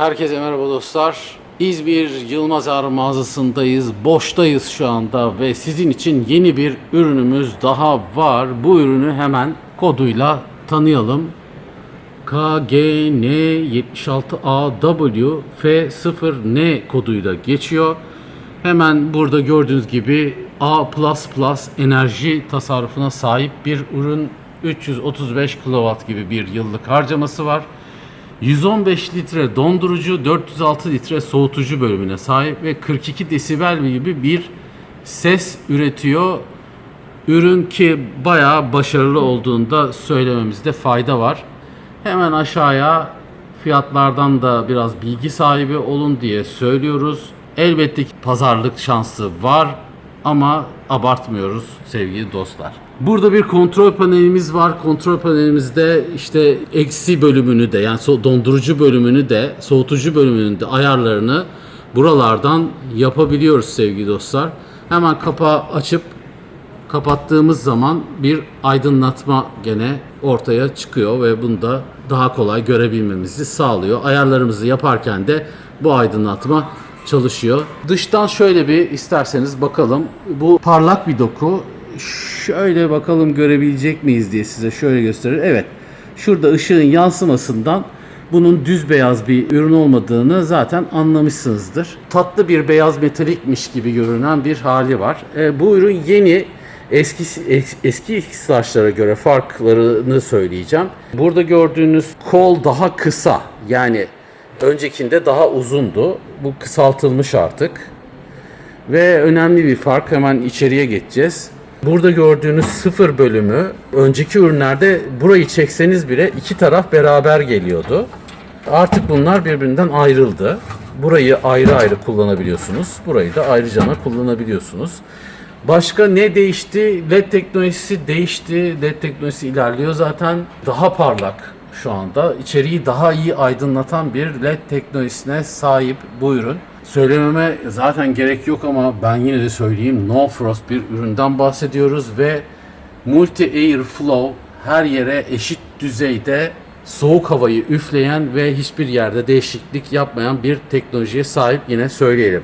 Herkese merhaba dostlar. İzmir Yılmazar mağazasındayız. Boştayız şu anda ve sizin için yeni bir ürünümüz daha var. Bu ürünü hemen koduyla tanıyalım. KGN76AW F0N koduyla geçiyor. Hemen burada gördüğünüz gibi A++ enerji tasarrufuna sahip bir ürün 335 kW gibi bir yıllık harcaması var. 115 litre dondurucu, 406 litre soğutucu bölümüne sahip ve 42 desibel gibi bir ses üretiyor. Ürün ki bayağı başarılı olduğunda söylememizde fayda var. Hemen aşağıya fiyatlardan da biraz bilgi sahibi olun diye söylüyoruz. Elbette ki pazarlık şansı var ama abartmıyoruz sevgili dostlar. Burada bir kontrol panelimiz var. Kontrol panelimizde işte eksi bölümünü de yani dondurucu bölümünü de soğutucu bölümünün de ayarlarını buralardan yapabiliyoruz sevgili dostlar. Hemen kapağı açıp kapattığımız zaman bir aydınlatma gene ortaya çıkıyor ve bunu da daha kolay görebilmemizi sağlıyor. Ayarlarımızı yaparken de bu aydınlatma çalışıyor. Dıştan şöyle bir isterseniz bakalım. Bu parlak bir doku. Şöyle bakalım görebilecek miyiz diye size şöyle gösterir. Evet. Şurada ışığın yansımasından bunun düz beyaz bir ürün olmadığını zaten anlamışsınızdır. Tatlı bir beyaz metalikmiş gibi görünen bir hali var. E, bu ürün yeni eski es- eski iktisdaşlara göre farklarını söyleyeceğim. Burada gördüğünüz kol daha kısa. Yani öncekinde daha uzundu. Bu kısaltılmış artık. Ve önemli bir fark hemen içeriye geçeceğiz. Burada gördüğünüz sıfır bölümü önceki ürünlerde burayı çekseniz bile iki taraf beraber geliyordu. Artık bunlar birbirinden ayrıldı. Burayı ayrı ayrı kullanabiliyorsunuz. Burayı da ayrıca kullanabiliyorsunuz. Başka ne değişti? LED teknolojisi değişti. LED teknolojisi ilerliyor zaten. Daha parlak şu anda. İçeriği daha iyi aydınlatan bir LED teknolojisine sahip bu ürün. Söylememe zaten gerek yok ama ben yine de söyleyeyim. No Frost bir üründen bahsediyoruz ve Multi Air Flow her yere eşit düzeyde soğuk havayı üfleyen ve hiçbir yerde değişiklik yapmayan bir teknolojiye sahip yine söyleyelim.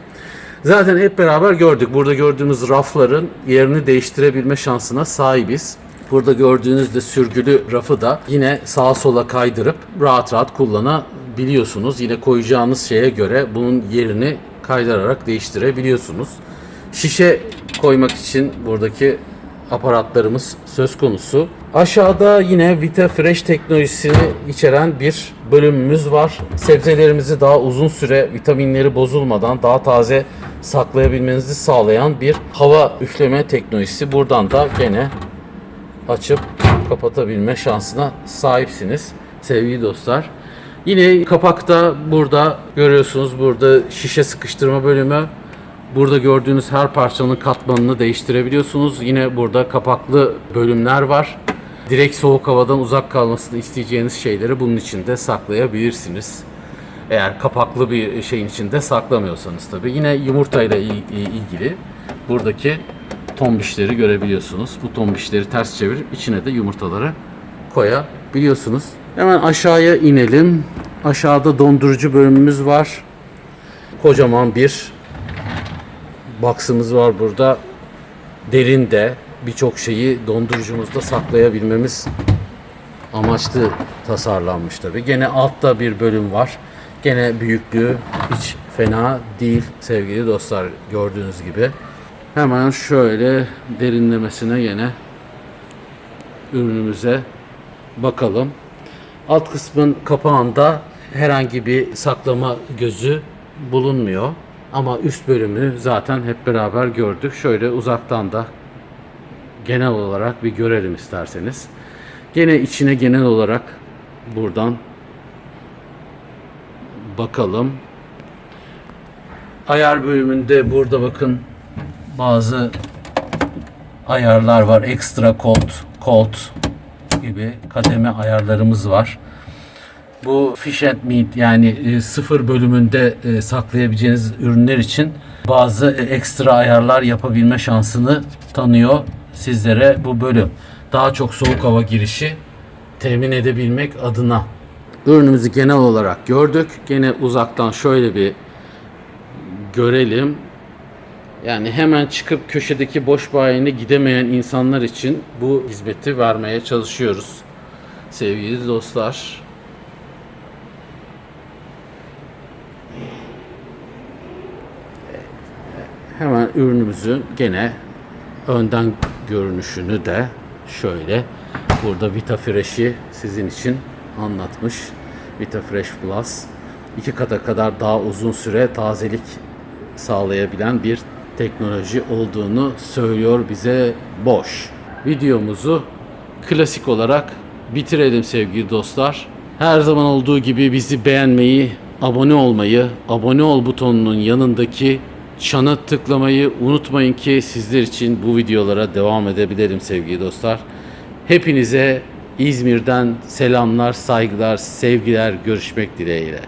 Zaten hep beraber gördük. Burada gördüğümüz rafların yerini değiştirebilme şansına sahibiz. Burada gördüğünüz de sürgülü rafı da yine sağa sola kaydırıp rahat rahat kullanabiliyorsunuz. Yine koyacağınız şeye göre bunun yerini kaydırarak değiştirebiliyorsunuz. Şişe koymak için buradaki aparatlarımız söz konusu. Aşağıda yine Vita Fresh teknolojisini içeren bir bölümümüz var. Sebzelerimizi daha uzun süre vitaminleri bozulmadan daha taze saklayabilmenizi sağlayan bir hava üfleme teknolojisi. Buradan da gene açıp kapatabilme şansına sahipsiniz sevgili dostlar. Yine kapakta burada görüyorsunuz burada şişe sıkıştırma bölümü. Burada gördüğünüz her parçanın katmanını değiştirebiliyorsunuz. Yine burada kapaklı bölümler var. Direkt soğuk havadan uzak kalmasını isteyeceğiniz şeyleri bunun içinde saklayabilirsiniz. Eğer kapaklı bir şeyin içinde saklamıyorsanız tabii. Yine yumurtayla il- ilgili buradaki tombişleri görebiliyorsunuz. Bu tombişleri ters çevirip içine de yumurtaları koyabiliyorsunuz. Hemen aşağıya inelim. Aşağıda dondurucu bölümümüz var. Kocaman bir box'ımız var burada. Derinde birçok şeyi dondurucumuzda saklayabilmemiz amaçlı tasarlanmış tabi. Gene altta bir bölüm var. Gene büyüklüğü hiç fena değil sevgili dostlar gördüğünüz gibi. Hemen şöyle derinlemesine gene ürünümüze bakalım. Alt kısmın kapağında herhangi bir saklama gözü bulunmuyor. Ama üst bölümü zaten hep beraber gördük. Şöyle uzaktan da genel olarak bir görelim isterseniz. Gene içine genel olarak buradan bakalım. Ayar bölümünde burada bakın bazı ayarlar var. Ekstra cold, cold gibi kademe ayarlarımız var. Bu fish and meat yani e, sıfır bölümünde e, saklayabileceğiniz ürünler için bazı e, ekstra ayarlar yapabilme şansını tanıyor sizlere bu bölüm. Daha çok soğuk hava girişi temin edebilmek adına ürünümüzü genel olarak gördük. Gene uzaktan şöyle bir görelim. Yani hemen çıkıp köşedeki boş bayine gidemeyen insanlar için bu hizmeti vermeye çalışıyoruz. Sevgili dostlar. Hemen ürünümüzün gene önden görünüşünü de şöyle burada VitaFresh'i sizin için anlatmış. VitaFresh Plus iki kata kadar daha uzun süre tazelik sağlayabilen bir teknoloji olduğunu söylüyor bize Bosch. Videomuzu klasik olarak bitirelim sevgili dostlar. Her zaman olduğu gibi bizi beğenmeyi, abone olmayı, abone ol butonunun yanındaki çana tıklamayı unutmayın ki sizler için bu videolara devam edebilirim sevgili dostlar. Hepinize İzmir'den selamlar, saygılar, sevgiler, görüşmek dileğiyle.